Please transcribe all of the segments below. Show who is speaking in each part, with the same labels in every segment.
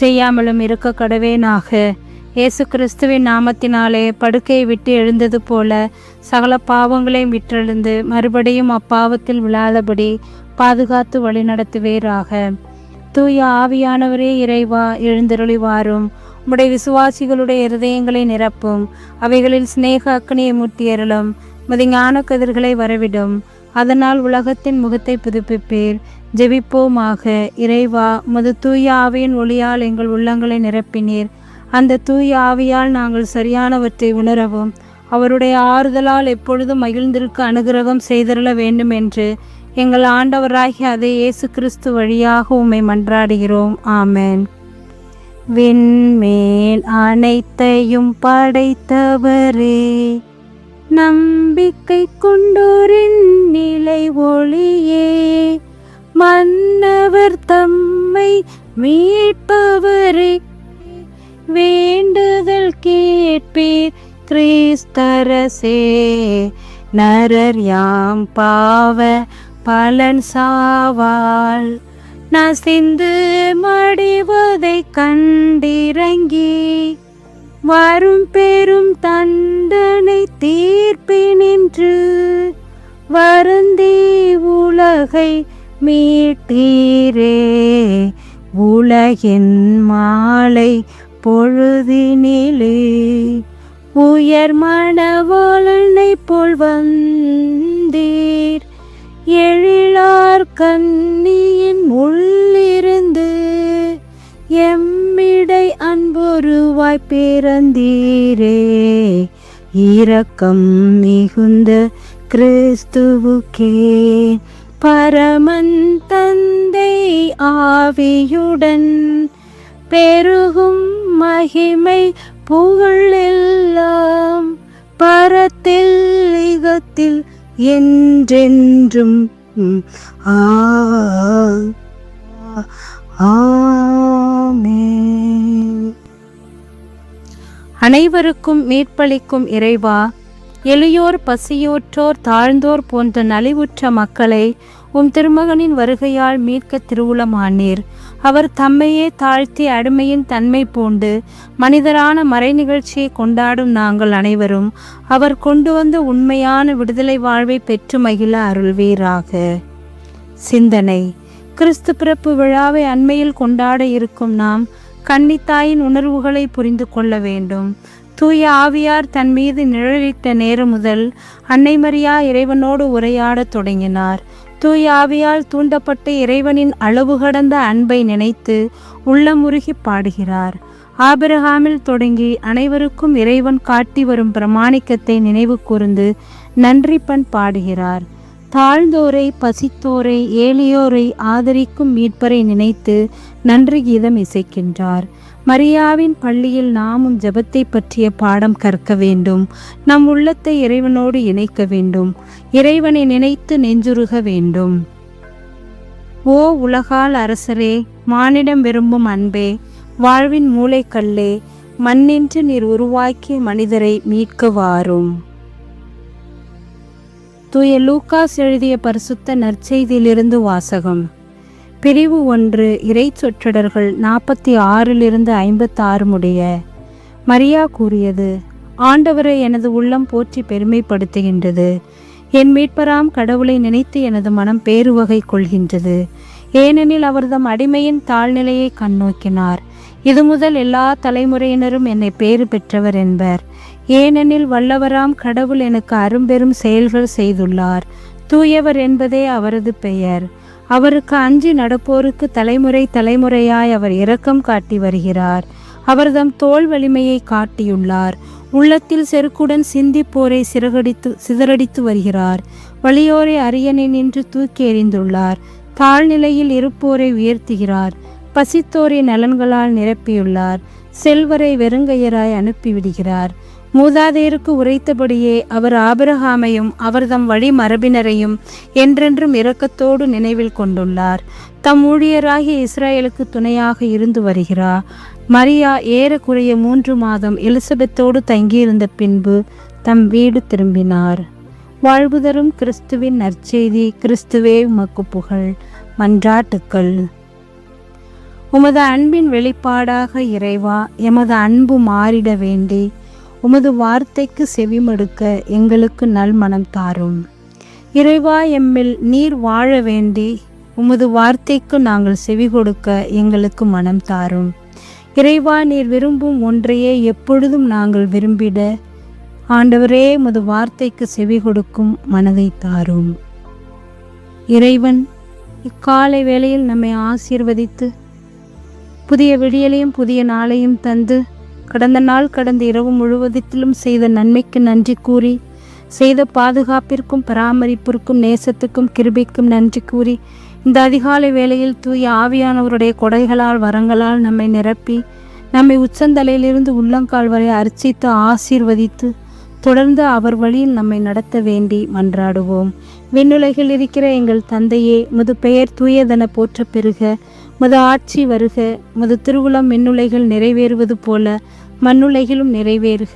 Speaker 1: செய்யாமலும் இருக்க கடவேனாக இயேசு கிறிஸ்துவின் நாமத்தினாலே படுக்கையை விட்டு எழுந்தது போல சகல பாவங்களையும் விற்றெழுந்து மறுபடியும் அப்பாவத்தில் விழாதபடி பாதுகாத்து வழிநடத்துவேராக தூய ஆவியானவரே இறைவா எழுந்தருளிவாரும். உம்முடைய விசுவாசிகளுடைய இருதயங்களை நிரப்பும். அவைகளில் சிநேக அக்னியை மூட்டியறலும் மது கதிர்களை வரவிடும். அதனால் உலகத்தின் முகத்தை புதுப்பிப்பீர். ஜெபிப்போமாக. இறைவா மது தூய ஆவியின் ஒளியால் எங்கள் உள்ளங்களை நிரப்பினீர். அந்த தூய ஆவியால் நாங்கள் சரியானவற்றை உணரவும். அவருடைய ஆறுதலால் எப்பொழுதும் மகிழ்ந்திருக்க அனுகிரகம் செய்தருள வேண்டும் என்று எங்கள் ஆண்டவராகி அதே இயேசு கிறிஸ்து வழியாக உம்மை மன்றாடுகிறோம். ஆமென். விண்மேல் அனைத்தையும் படைத்தவரே. நம்பிக்கை கொண்டோரின் நிலை ஒளியே. மன்னவர் தம்மை மீட்பவரே. வேண்டுதல் கேட்பீர் கிறிஸ்தரசே. நரர் யாம் பாவ பலன் சாவால். நசிந்து மடிவதை கண்டிறங்கி. வரும் பெரும் தன் தண்டனை தீர்ப்பினின்று வருந்தி உலகை மீட்டீரே. உலகின் மாலை பொழுதினிலே உயர் மனவாளனை போல் வந்தீர். எழிலார் கண்ணியின் உள்ளிருந்து எம்மிடை அன்பொருவாய் பிறந்தீரே. இரக்கம் மிகுந்த கிறிஸ்துவுக்கே பரமன் தந்தை ஆவியுடன் பெருகும் மகிமை புகழெல்லாம் பரத்தில் இகத்தில் என்றென்றும் ஆ ஆமே அனைவருக்கும் மீட்பளிக்கும் இறைவா எளியோர் பசியோற்றோர் தாழ்ந்தோர் போன்ற நலிவுற்ற மக்களை உம் திருமகனின் வருகையால் மீட்க திருவுளமானீர். அவர் தம்மையே தாழ்த்தி அடிமையின் தன்மை பூண்டு மனிதரான மறை நிகழ்ச்சியை கொண்டாடும் நாங்கள் அனைவரும் அவர் கொண்டு வந்த உண்மையான விடுதலை வாழ்வை பெற்று மகிழ அருள்வீராக. சிந்தனை கிறிஸ்து பிறப்பு விழாவை அண்மையில் கொண்டாட இருக்கும் நாம் கன்னித்தாயின் உணர்வுகளை புரிந்து கொள்ள வேண்டும். தூய ஆவியார் தன் மீது நிழலிட்ட நேரம் முதல் அன்னை மரியா இறைவனோடு உரையாடத் தொடங்கினார். தூய ஆவியால் தூண்டப்பட்ட இறைவனின் அளவு கடந்த அன்பை நினைத்து உள்ளமுருகி பாடுகிறார். ஆபிரகாமில் தொடங்கி அனைவருக்கும் இறைவன் காட்டி வரும் பிரமாணிக்கத்தை நினைவு கூர்ந்து நன்றி பண் பாடுகிறார். தாழ்ந்தோரை பசித்தோரை ஏழியோரை ஆதரிக்கும் மீட்பரை நினைத்து நன்றி கீதம் இசைக்கின்றார். மரியாவின் பள்ளியில் நாமும் ஜபத்தை பற்றிய பாடம் கற்க வேண்டும். நம் உள்ளத்தை இறைவனோடு இணைக்க வேண்டும். இறைவனை நினைத்து நெஞ்சுருக வேண்டும். ஓ உலகால் அரசரே மானிடம் விரும்பும் அன்பே வாழ்வின் மூளைக்கல்லே மண்ணின்று நீர் உருவாக்கிய மனிதரை மீட்க வாரும். தூய லூக்காஸ் எழுதிய பரிசுத்த நற்செய்தியிலிருந்து வாசகம். பிரிவு ஒன்று இறை சொற்றொடர்கள் நாற்பத்தி ஆறிலிருந்து ஐம்பத்தாறு முடிய. மரியா கூறியது ஆண்டவரை எனது உள்ளம் போற்றி பெருமைப்படுத்துகின்றது. என் மீட்பராம் கடவுளை நினைத்து எனது மனம் பேருவகை கொள்கின்றது. ஏனெனில் அவர்தம் அடிமையின் தாழ்நிலையை கண்ணோக்கினார். இது முதல் எல்லா தலைமுறையினரும் என்னை பேறு பெற்றவர் என்பர். ஏனெனில் வல்லவராம் கடவுள் எனக்கு அரும்பெரும் செயல்கள் செய்துள்ளார். தூயவர் என்பதே அவரது பெயர். அவருக்கு அஞ்சி நடப்போருக்கு தலைமுறை தலைமுறையாய் அவர் இரக்கம் காட்டி வருகிறார். அவர்தம் தோல் வலிமையை காட்டியுள்ளார். உள்ளத்தில் செருக்குடன் சிந்திப்போரை சிறகடித்து சிதறடித்து வருகிறார். வலியோரை அரியணை நின்று தூக்கி எறிந்துள்ளார் தாழ்நிலையில் இருப்போரை உயர்த்துகிறார். பசித்தோரை நலன்களால் நிரப்பியுள்ளார். செல்வரை வெறுங்கையராய் அனுப்பிவிடுகிறார். மூதாதையருக்கு உரைத்தபடியே அவர் ஆபிரகாமையும் அவர்தம் வழி மரபினரையும் என்றென்றும் இரக்கத்தோடு நினைவில் கொண்டுள்ளார். தம் ஊழியராகிய இஸ்ராயலுக்கு துணையாக இருந்து வருகிறார் மரியா ஏறக்குறைய மூன்று மாதம் எலிசபெத்தோடு தங்கியிருந்த பின்பு தம் வீடு திரும்பினார். வாழ்வு தரும் கிறிஸ்துவின் நற்செய்தி கிறிஸ்துவே உமக்கு புகழ் மன்றாட்டுக்கள். உமது அன்பின் வெளிப்பாடாக இறைவா எமது அன்பு மாறிட வேண்டி உமது வார்த்தைக்கு செவிமடுக்க எங்களுக்கு நல் மனம் தாரும். இறைவா எம்மில் நீர் வாழ வேண்டி உமது வார்த்தைக்கு நாங்கள் செவி கொடுக்க எங்களுக்கு மனம் தாரும். இறைவா நீர் விரும்பும் ஒன்றையே எப்பொழுதும் நாங்கள் விரும்பிட ஆண்டவரே உமது வார்த்தைக்கு செவி கொடுக்கும் மனதை தாரும். இறைவன் இக்காலை வேளையில் நம்மை ஆசீர்வதித்து புதிய விடியலையும் புதிய நாளையும் தந்து கடந்த நாள் கடந்த இரவு முழுவதத்திலும் செய்த நன்மைக்கு நன்றி கூறி செய்த பாதுகாப்பிற்கும் பராமரிப்பிற்கும் நேசத்துக்கும் கிருபிக்கும் நன்றி கூறி இந்த அதிகாலை வேளையில் தூய ஆவியானவருடைய கொடைகளால் வரங்களால் நம்மை நிரப்பி நம்மை உச்சந்தலையிலிருந்து உள்ளங்கால் வரை அர்ச்சித்து ஆசீர்வதித்து தொடர்ந்து அவர் வழியில் நம்மை நடத்த வேண்டி மன்றாடுவோம். விண்ணுலகில் இருக்கிற எங்கள் தந்தையே முது பெயர் தூயதென போற்ற பெறுக முது ஆட்சி வருக முது திருவுளம் மின்னுலைகள் நிறைவேறுவது போல மண்ணுலைகளும் நிறைவேறுக.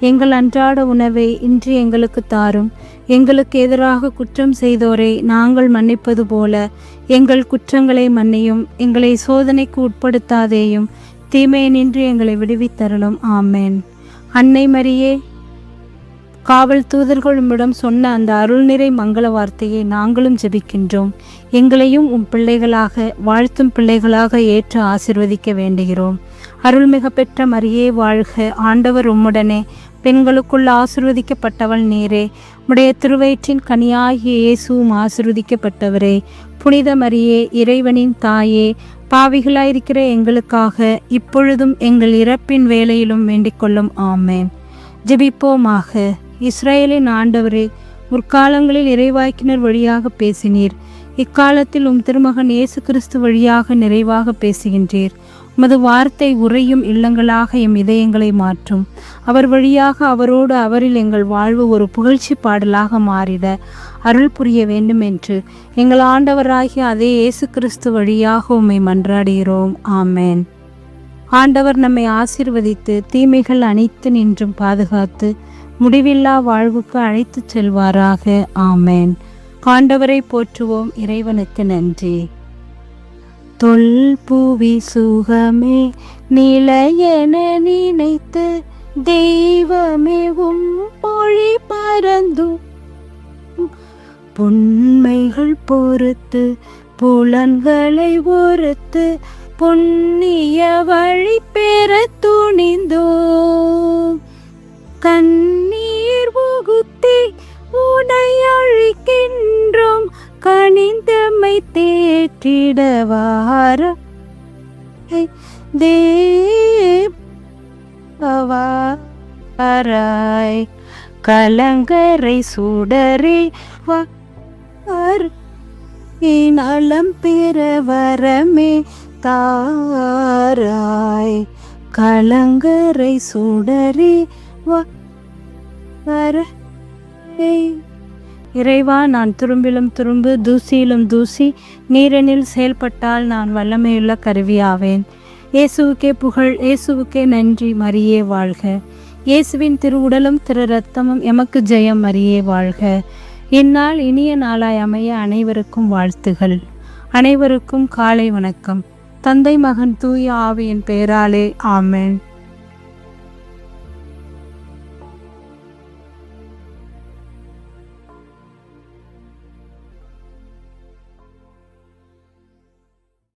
Speaker 1: எங்கள் அன்றாட உணவை இன்று எங்களுக்கு தாரும். எங்களுக்கு எதிராக குற்றம் செய்தோரை நாங்கள் மன்னிப்பது போல எங்கள் குற்றங்களை மன்னியும் எங்களை சோதனைக்கு உட்படுத்தாதேயும் தீமையை நின்று எங்களை விடுவித்தருளும். ஆமேன். அன்னை மரியே காவல் தூதர்கள் உம்மிடம் சொன்ன அந்த அருள்நிறை மங்கள வார்த்தையை நாங்களும் ஜெபிக்கின்றோம். எங்களையும் உம் பிள்ளைகளாக வாழ்த்தும் பிள்ளைகளாக ஏற்று ஆசிர்வதிக்க வேண்டுகிறோம். அருள்மிக பெற்ற மரியே வாழ்க. ஆண்டவர் உம்முடனே பெண்களுக்குள் ஆசிர்வதிக்கப்பட்டவள் நீரே. உடைய திருவயிற்றின் கனியாகிய இயேசுவும் ஆசிர்வதிக்கப்பட்டவரே. புனித மரியே இறைவனின் தாயே பாவிகளாயிருக்கிற எங்களுக்காக இப்பொழுதும் எங்கள் இறப்பின் வேலையிலும் வேண்டிக்கொள்ளும். ஆமேன். ஜெபிப்போமாக. இஸ்ரேலின் ஆண்டவரே முற்காலங்களில் இறைவாக்கினர் வழியாக பேசினீர். இக்காலத்தில் உம் திருமகன் இயேசு கிறிஸ்து வழியாக நிறைவாக பேசுகின்றீர். உமது வார்த்தை உறையும் இல்லங்களாக எம் இதயங்களை மாற்றும். அவர் வழியாக அவரோடு அவரில் எங்கள் வாழ்வு ஒரு புகழ்ச்சி பாடலாக மாறிட அருள் புரிய வேண்டும் என்று எங்கள் ஆண்டவராகிய அதே இயேசு கிறிஸ்து வழியாக உம்மை மன்றாடுகிறோம். ஆமேன். ஆண்டவர் நம்மை ஆசிர்வதித்து தீமைகள் அனைத்து நின்றும் பாதுகாத்து முடிவில்லா வாழ்வுக்கு அழைத்துச் செல்வாராக. ஆமேன். காண்டவரை போற்றுவோம். இறைவனுக்கு நன்றி. தொல்புவி சுகமே நிலையென நினைத்து தெய்வமே உம் மொழி பறந்தும் புண்மைகள் பொறுத்து புலன்களை ஒருத்து புண்ணிய வழி பெற துணிந்தோம். வாராய் கலங்கரை சுடரே நலம் பெற வரமே தாராய் கலங்கரை சுடரே வர இறைவா நான் துரும்பிலும் துரும்பு தூசியிலும் தூசி நீரனில் செயல்பட்டால் நான் வல்லமையுள்ள கருவியாவேன். இயேசுவுக்கே புகழ் இயேசுவுக்கே நன்றி மரியே வாழ்க. இயேசுவின் திரு உடலும் திரு ரத்தமும் எமக்கு ஜெயம் அறியே வாழ்க. இந்நாள் இனிய நாளாய் அமைய அனைவருக்கும் வாழ்த்துகள். அனைவருக்கும் காலை வணக்கம். தந்தை மகன் தூய ஆவியின் பெயராலே ஆமேன்.